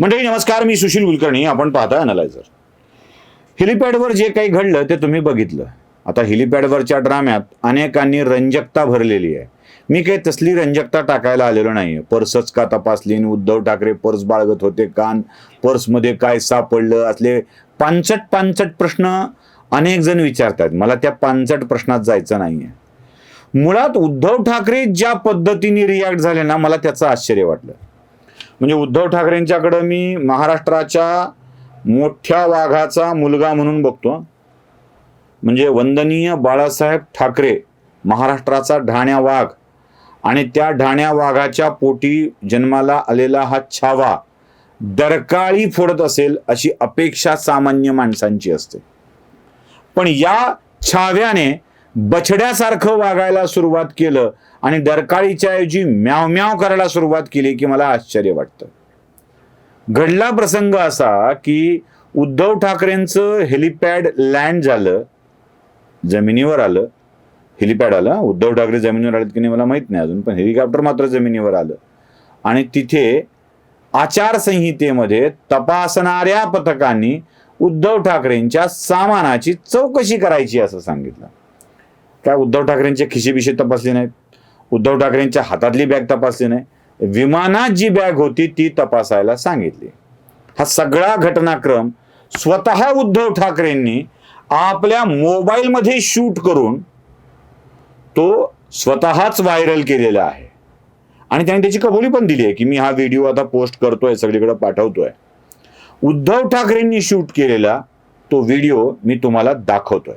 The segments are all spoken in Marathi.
मंडळी नमस्कार मी सुशील कुलकर्णी. आपण पाहता अनालायझर हेलिपॅडवर जे काही घडलं ते तुम्ही बघितलं. आता हेलिपॅडवरच्या ड्राम्यात अनेकांनी रंजकता भरलेली आहे. मी काही तसली रंजकता टाकायला आलेलो नाही पर्सच का तपासली आणि उद्धव ठाकरे पर्स बाळगत होते कान पर्समध्ये काय सापडलं? असले पानचट पानचट प्रश्न अनेक जण विचारतात. मला त्या पानचट प्रश्नात जायचं नाही आहे मुळात उद्धव ठाकरे ज्या पद्धतीने रिॲक्ट झाले ना मला त्याचं आश्चर्य वाटलं. म्हणजे उद्धव ठाकरेंच्याकडं मी महाराष्ट्राच्या मोठ्या वाघाचा मुलगा म्हणून बघतो. म्हणजे वंदनीय बाळासाहेब ठाकरे महाराष्ट्राचा ढाण्या वाघ आणि त्या ढाण्या वाघाच्या पोटी जन्माला आलेला हा छावा दरकाळी फोडत असेल अशी अपेक्षा सामान्य माणसांची असते. पण या छाव्याने बछड्यासारखं वागायला सुरुवात केलं आणि डरकाळीच्या ऐवजी म्याव म्याव करायला सुरुवात केली की मला आश्चर्य वाटतं. घडला प्रसंग असा की उद्धव ठाकरेंचं हेलिपॅड लँड झालं जमिनीवर आलं. हेलिपॅड आलं? उद्धव ठाकरे जमिनीवर आलेत की नाही मला माहीत नाही अजून पण हेलिकॉप्टर मात्र जमिनीवर आलं. आणि तिथे आचारसंहितेमध्ये तपासणाऱ्या पथकांनी उद्धव ठाकरेंच्या सामानाची चौकशी करायची असं सांगितलं. काय उद्धव ठाकरेंचे खिशेबिशे तपासले नाहीत. उद्धव ठाकरेंच्या हातातली बॅग तपासली नाही. विमानात जी बॅग होती ती तपासायला सांगितली. हा सगळा घटनाक्रम स्वतः उद्धव ठाकरेंनी आपल्या मोबाईलमध्ये शूट करून तो स्वतःच व्हायरल केलेला आहे. आणि त्याने त्याची कबुली पण दिली आहे की मी हा व्हिडिओ आता पोस्ट करतोय सगळीकडे पाठवतोय. उद्धव ठाकरेंनी शूट केलेला तो व्हिडिओ मी तुम्हाला दाखवतोय.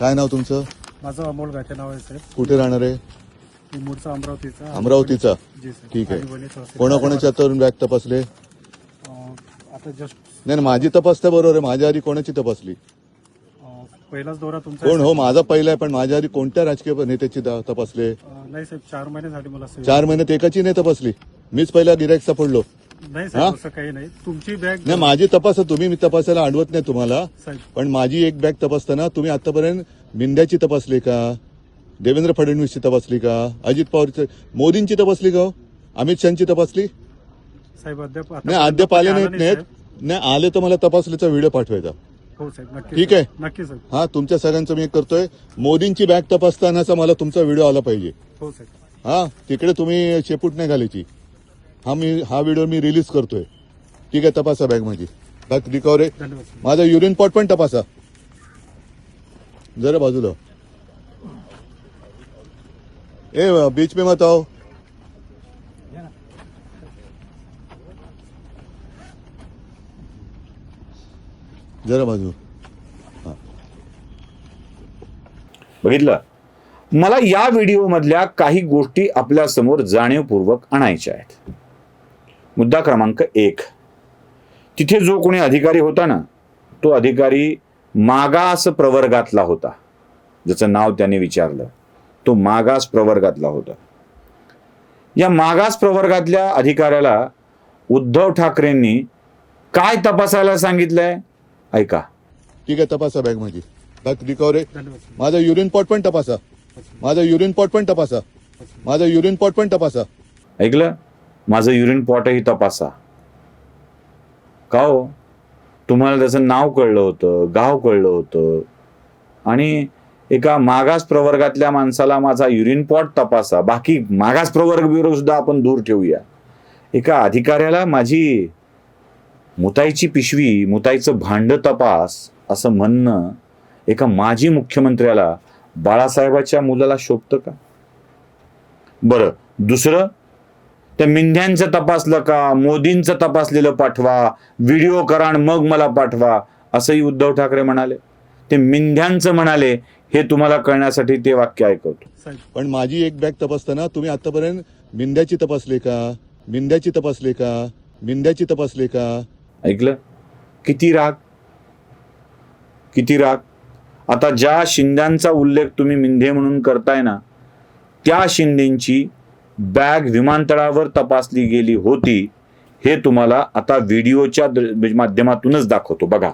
काय नाव तुमचं? माझं अमोल नाव आहे साहेब. कुठे राहणार आहे? मी मूळचा अमरावतीचा. अमरावतीचा? जी ठीक आहे. कोणाकोणाच्या तरुण बॅग तपासले? अं, आता जस्ट नाही नाही, माझी तपासता बरोबर आहे. माझ्या आधी कोणाची तपासली? पहिलाच दौरा तुमचा कोण? हो माझा पहिला आहे पण माझ्या आधी कोणत्या राजकीय नेत्याची दा- तपासले अं, नाही साहेब चार महिने झाले मला सेवा. चार महिन्यात एकाची नाही तपासली. मीच पहिला गिरायक सापडलो. नाही साहेब? असं काही नाही. तुमची बॅग नाही माझी तपासा तुम्ही मी तपासायला अडवत नाही तुम्हाला. साहेब. पण माझी एक बॅग तपासताना तुम्ही आतापर्यंत मिंद्याची तपासली का? देवेंद्र फडणवीसची तपासली का? अजित पवारची मोदींची तपासली का हो? अमित शहाची तपासली? साहेब अद्याप नाही अद्याप आले नाहीत नाही, नाहीत. नाही आले तर मला तपासलीचा व्हिडिओ पाठवायचा. हो साहेब नक्की ठीक. आहे. नक्की साहेब. हा तुमच्या सगळ्यांचं मी एक करतोय. मोदींची बॅग तपासतानाचा मला तुमचा व्हिडिओ आला पाहिजे. हो साहेब. हा तिकडे तुम्ही शेपूट नाही घालायची. हा मी हा व्हिडिओ मी रिलीज करतोय. ठीक आहे तपासा बॅग माझी. बॅग रिकवर आहे धन्यवाद. माझा युरिन पॉट पण तपासा. जरा बाजूला. ए बीच पे मत आओ. जरा बाजू. बघितलं? मला या व्हिडिओमधल्या काही गोष्टी आपल्यासमोर जाणीवपूर्वक आणायच्या आहेत. मुद्दा क्रमांक एक. तिथे जो कोणी अधिकारी होता ना तो अधिकारी मागास प्रवर्गातला होता. ज्याचं नाव त्याने विचारलं. तो मागास प्रवर्गातला होता. या मागास प्रवर्गातल्या अधिकाऱ्याला उद्धव ठाकरेंनी काय तपासायला सांगितलंय? ऐका. ठीक आहे तपासा बॅग माझी. Bag recover. माझा युरिन पॉट पण तपासा. माझा युरिन पॉट पण तपासा. माझा युरिन पॉट पण तपासा. ऐकलं? माझं युरिन पॉटही तपासा. का हो? तुम्हाला त्याचं नाव कळलं होतं गाव कळलं होतं. आणि एका मागास प्रवर्गातल्या माणसाला माझा युरिन पॉट तपासा. बाकी मागास प्रवर्ग ब्युरो सुद्धा आपण दूर ठेवूया. एका अधिकाऱ्याला माझी मुताईची पिशवी मुताईचं भांड तपास असं म्हणणं एका माजी मुख्यमंत्र्याला बाळासाहेबाच्या मुलाला शोभतं का? बरं दुसरं त्या मिंध्यांचं तपासलं का? मोदींचं तपासलेलं पाठवा. व्हिडिओ करा मग मला पाठवा. असंही उद्धव ठाकरे म्हणाले. ते मिंध्यांचं म्हणाले हे तुम्हाला कळण्यासाठी ते वाक्य ऐकवतो. पण माझी एक बॅग तपासताना तुम्ही आतापर्यंत मिंद्याची तपासली का? मिंद्याची तपासली का? मिंद्याची तपासली का? ऐकलं? किती राग? किती राग? आता ज्या शिंद्यांचा उल्लेख तुम्ही मिंधे म्हणून करताय ना त्या शिंदेची बॅग विमानतळावर तपासली गेली होती हे तुम्हाला आता व्हिडिओच्या म्हणजे माध्यमातूनच दाखवतो. बघा.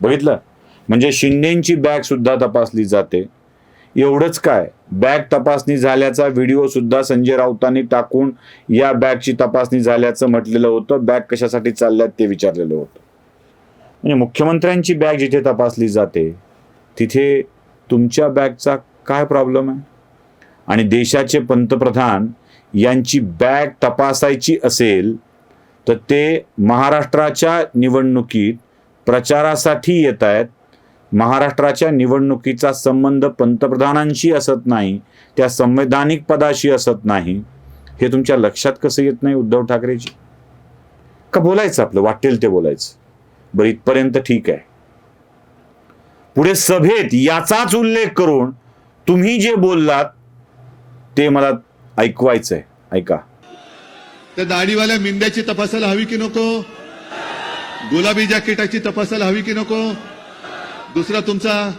बघितलं? म्हणजे शिंदेची बॅग सुद्धा तपासली जाते. एवढंच काय? बॅग तपासणी झाल्याचा व्हिडिओ सुद्धा संजय राऊतांनी टाकून या बॅगची तपासणी झाल्याचं म्हटलेलं होतं. बॅग कशासाठी चालल्यात ते विचारलेलं होतं. म्हणजे मुख्यमंत्र्यांची बॅग जिथे तपासली जाते तिथे तुमच्या बॅगचा काय प्रॉब्लेम आहे? आणि देशाचे पंतप्रधान यांची बॅग तपासायची असेल तर ते महाराष्ट्राच्या निवडणुकीत प्रचारासाठी येत आहेत. महाराष्ट्राच्या निवडणुकीचा संबंध पंतप्रधानांशी असत नाही त्या संवैधानिक पदाशी असत नाही. हे तुमच्या लक्षात कसं येत नाही उद्धव ठाकरेजी? का बोलायचं आपलं? वाटेल ते बोलायचं. बरं इथपर्यंत ठीक आहे. पुढे सभेत याचाच उल्लेख करून तुम्ही जे बोललात ते मला ऐकवायचं आहे ऐका. त्या दाढीवाल्या मिंद्याची तपासायला हवी की नको? गुलाबी जॅकेटाची तपासायला हवी की नको? दुसरा तुमचा?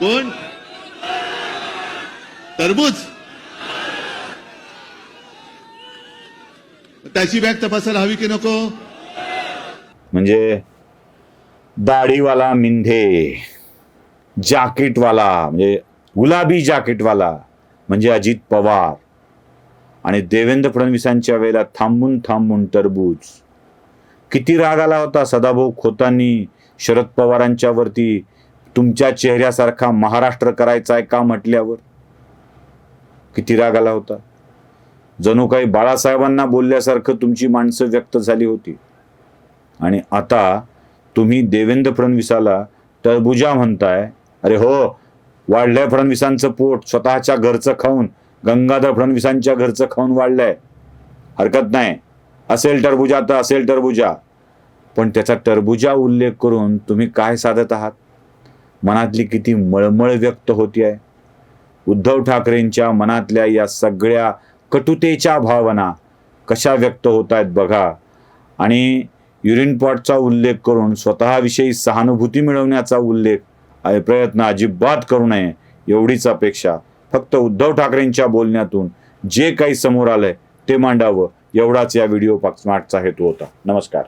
कोण? तरबूज? त्याची बॅग तपासायला हवी की नको? म्हणजे दाढीवाला मिंधे जॅकेटवाला म्हणजे गुलाबी जॅकेटवाला म्हणजे अजित पवार. आणि देवेंद्र फडणवीसांच्या वेळेला थांबून थांबून टरबूज किती राग आला होता सदाभाऊ खोतांनी शरद पवारांच्यावरती तुमच्या चेहऱ्यासारखा महाराष्ट्र करायचा आहे का म्हटल्यावर? किती राग आला होता. जणू काही बाळासाहेबांना बोलल्यासारखं तुमची माणसं व्यक्त झाली होती. आणि आता तुम्ही देवेंद्र फडणवीसाला टरबुजा म्हणताय. अरे हो वाढलंय फडणवीसांचं पोट स्वतःच्या घरचं खाऊन गंगाधर फडणवीसांच्या घरचं खाऊन वाढलंय. हरकत नाही. असेल टरबुजा तर असेल टरबुजा. पण त्याचा टरबुजा उल्लेख करून तुम्ही काय साधत आहात? मनातली किती मळमळ व्यक्त होती आहे उद्धव ठाकरेंच्या मनातल्या या सगळ्या कटुतेच्या भावना कशा व्यक्त होत आहेत बघा. आणि युरिन पॉटचा उल्लेख करून स्वतःविषयी सहानुभूती मिळवण्याचा उल्लेख प्रयत्न अजिबात करू नये एवढीच अपेक्षा. फक्त उद्धव ठाकरेंच्या बोलण्यातून जे काही समोर आलंय ते मांडावं. एवढाच या व्हिडिओ स्मार्टचा हेतू होता. नमस्कार.